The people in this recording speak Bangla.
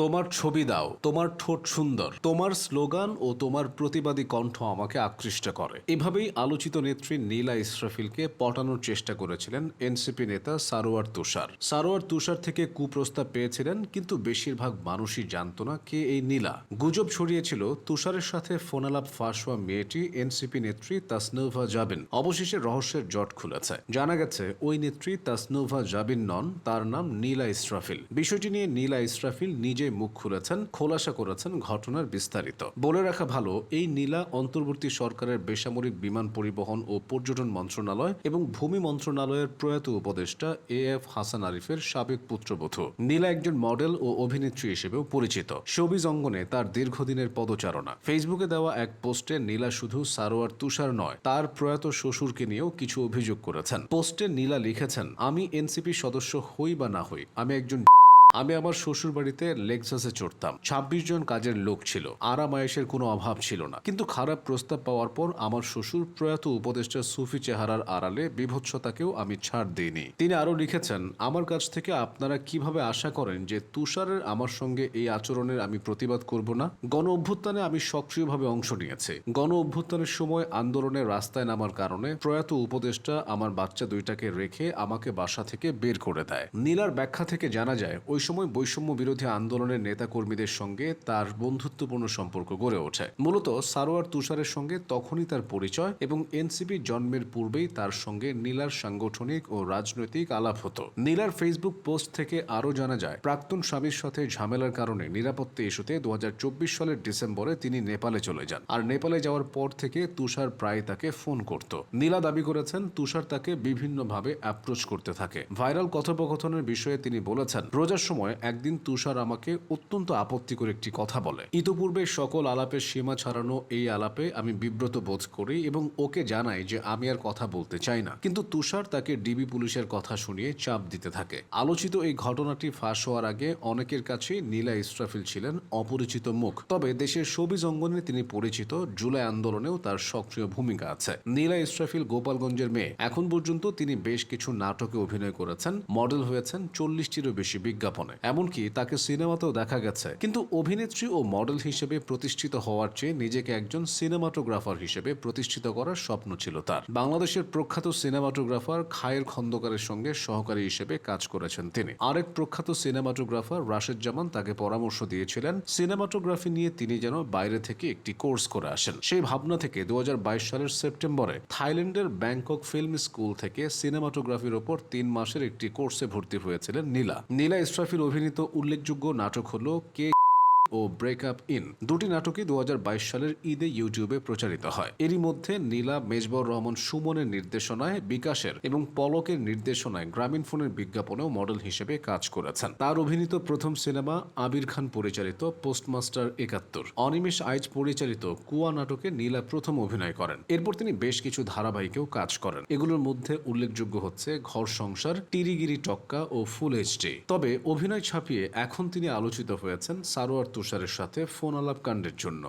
তোমার ছবি দাও, তোমার ঠোঁট সুন্দর, তোমার স্লোগান ও তোমার প্রতিবাদী কণ্ঠ আমাকে আকৃষ্ট করে। এভাবেই আলোচিত নেত্রী নীলা ইসরাফিলকে পটানোর চেষ্টা করেছিলেন এনসিপি নেতা সারোয়ার তুষার। সারোয়ার তুষার থেকে কুপ্রস্তাব পেয়েছিলেন, কিন্তু বেশিরভাগ মানুষই জানত না কে এই নীলা। গুজব ছড়িয়েছিল তুষারের সাথে ফোনালাপ ফাঁস হওয়া মেয়েটি এনসিপি নেত্রী তাসনুভা জাবিন। অবশেষে রহস্যের জট খুলেছে। জানা গেছে, ওই নেত্রী তাসনুভা জাবিন নন, তার নাম নীলা ইসরাফিল। বিষয়টি নিয়ে নীলা ইসরাফিল নিজে মুখ খুলেছেন, খোলাসা করেছেন ঘটনার বিস্তারিত। বলে রাখা ভালো, এই নীলা অন্তর্বর্তী সরকারের বেসামরিক বিমান পরিবহন ও পর্যটন মন্ত্রণালয় এবং ভূমি মন্ত্রণালয়ের প্রয়াত উপদেষ্টা এ এফ হাসান আরিফের সাবেক পুত্রবধূ। নীলা একজন মডেল ও অভিনেত্রী হিসেবেও পরিচিত। শোবিজ অঙ্গনে তার দীর্ঘদিনের পদচারণা। ফেসবুকে দেওয়া এক পোস্টে নীলা শুধু সারোয়ার তুষার নয়, তার প্রয়াত শ্বশুরকে নিয়েও কিছু অভিযোগ করেছেন। পোস্টে নীলা লিখেছেন, আমি এনসিপি সদস্য হই বা না হই, আমি একজন আমি আমার শ্বশুর বাড়িতে লেক্সাসে চড়তাম। ছাব্বিশ জন কাজের লোক ছিল। আরাম আয়েসের কোনো অভাব ছিল না। কিন্তু খারাপ প্রস্তাব পাওয়ার পর আমার শ্বশুর প্রয়াত উপদেষ্টা সুফি চেহারার আড়ালে বিভৎসতাকেও আমি ছাড় দিইনি। তিনি আরও লিখেছেন, আমার কাছ থেকে আপনারা কীভাবে আশা করেন যে তুষারের আমার সঙ্গে এই আচরণের আমি প্রতিবাদ করব না? গণ অভ্যুত্থানে আমি সক্রিয়ভাবে অংশ নিয়েছি। গণ অভ্যুত্থানের সময় আন্দোলনের রাস্তায় নামার কারণে প্রয়াত উপদেষ্টা আমার বাচ্চা দুইটাকে রেখে আমাকে বাসা থেকে বের করে দেয়। নীলার ব্যাখ্যা থেকে জানা যায়, ওই সময় বৈষম্য বিরোধী আন্দোলনের নেতাকর্মীদের সঙ্গে তার বন্ধুত্বপূর্ণ সম্পর্ক গড়ে ওঠে। মূলত সারোয়ার তুষারের সঙ্গে তখনই তার পরিচয় এবং এনসিপি জন্মের পূর্বেই তার সঙ্গে নীলার সাংগঠনিক ও রাজনৈতিক আলাপ হতো। নীলার ফেসবুক পোস্ট থেকে আরও জানা যায়, প্রাক্তন স্বামীর সাথে ঝামেলার কারণে নিরাপত্তা ইস্যুতে দু হাজার চব্বিশ সালের ডিসেম্বরে তিনি নেপালে চলে যান। আর নেপালে যাওয়ার পর থেকে তুষার প্রায় তাকে ফোন করত। নীলা দাবি করেছেন, তুষার তাকে বিভিন্নভাবে অ্যাপ্রোচ করতে থাকে। ভাইরাল কথোপকথনের বিষয়ে তিনি বলেছেন, রোজার সময় একদিন তুষার আমাকে অত্যন্ত আপত্তিকর একটি কথা বলে। ইতোপূর্বে সকল আলাপের সীমা ছাড়ানো এই আলাপে আমি বিব্রত বোধ করি এবং ওকে জানাই যে আমি আর কথা বলতে চাই না। কিন্তু তুষার তাকে ডিবি পুলিশের কথা শুনিয়ে চাপ দিতে থাকে। আলোচিত এই ঘটনাটি ফাঁস হওয়ার আগে অনেকের কাছে নীলা ইসরাফিল ছিলেন অপরিচিত মুখ। তবে দেশের সবিজ অঙ্গনে তিনি পরিচিত, জুলাই আন্দোলনেও তার সক্রিয় ভূমিকা আছে। নীলা ইসরাফিল গোপালগঞ্জের মেয়ে। এখন পর্যন্ত তিনি বেশ কিছু নাটকে অভিনয় করেছেন, মডেল হয়েছেন, চল্লিশটিরও বেশি বিজ্ঞাপনে। এমনকি তাকে সিনেমাতেও দেখা গেছে। কিন্তু অভিনেত্রী ও মডেল হিসেবে প্রতিষ্ঠিত হওয়ার চেয়ে নিজেকে একজন সিনেমাটোগ্রাফার হিসেবে প্রতিষ্ঠিত করার স্বপ্ন ছিল তার। বাংলাদেশের প্রখ্যাত সিনেমাটোগ্রাফার খায়ের খন্দকারের সঙ্গে সহকারী হিসেবে কাজ করেছেন তিনি। আরেক প্রখ্যাত সিনেমাটোগ্রাফার রাশেদ জামান তাকে পরামর্শ দিয়েছিলেন, সিনেমাটোগ্রাফি নিয়ে তিনি যেন বাইরে থেকে একটি কোর্স করে আসেন। সেই ভাবনা থেকে দু হাজার বাইশ সালের সেপ্টেম্বরে থাইল্যান্ডের ব্যাংকক ফিল্ম স্কুল থেকে সিনেমাটোগ্রাফির ওপর তিন মাসের একটি কোর্সে ভর্তি হয়েছিলেন নীলা। নীলা ইসরাফিল অভিনীত উল্লেখযোগ্য নাটক হলো কে ও ব্রেকআপ ইন দুটি নাটকই দু হাজার বাইশ সালের ঈদে ইউটিউবে প্রচারিত হয়। এরই মধ্যে নীলা মেজবর রহমান সুমনের নির্দেশনায় বিকাশের এবং পলকের নির্দেশনায় গ্রামীণ ফোনের বিজ্ঞাপনেও মডেল হিসেবে কাজ করেছেন। তার অভিনীত প্রথম সিনেমা আবির খান পরিচালিত পোস্টমাস্টার একাত্তর। অনিমেষ আইজ পরিচালিত কুয়া নাটকে নীলা প্রথম অভিনয় করেন। এরপর তিনি বেশ কিছু ধারাবাহিকেও কাজ করেন। এগুলোর মধ্যে উল্লেখযোগ্য হচ্ছে ঘর সংসার, টিরিগিরি টক্কা ও ফুল এইচডি তবে অভিনয় ছাপিয়ে এখন তিনি আলোচিত হয়েছেন সারোয়ার তুষারের সাথে ফোন আলাপ কাণ্ডের জন্য।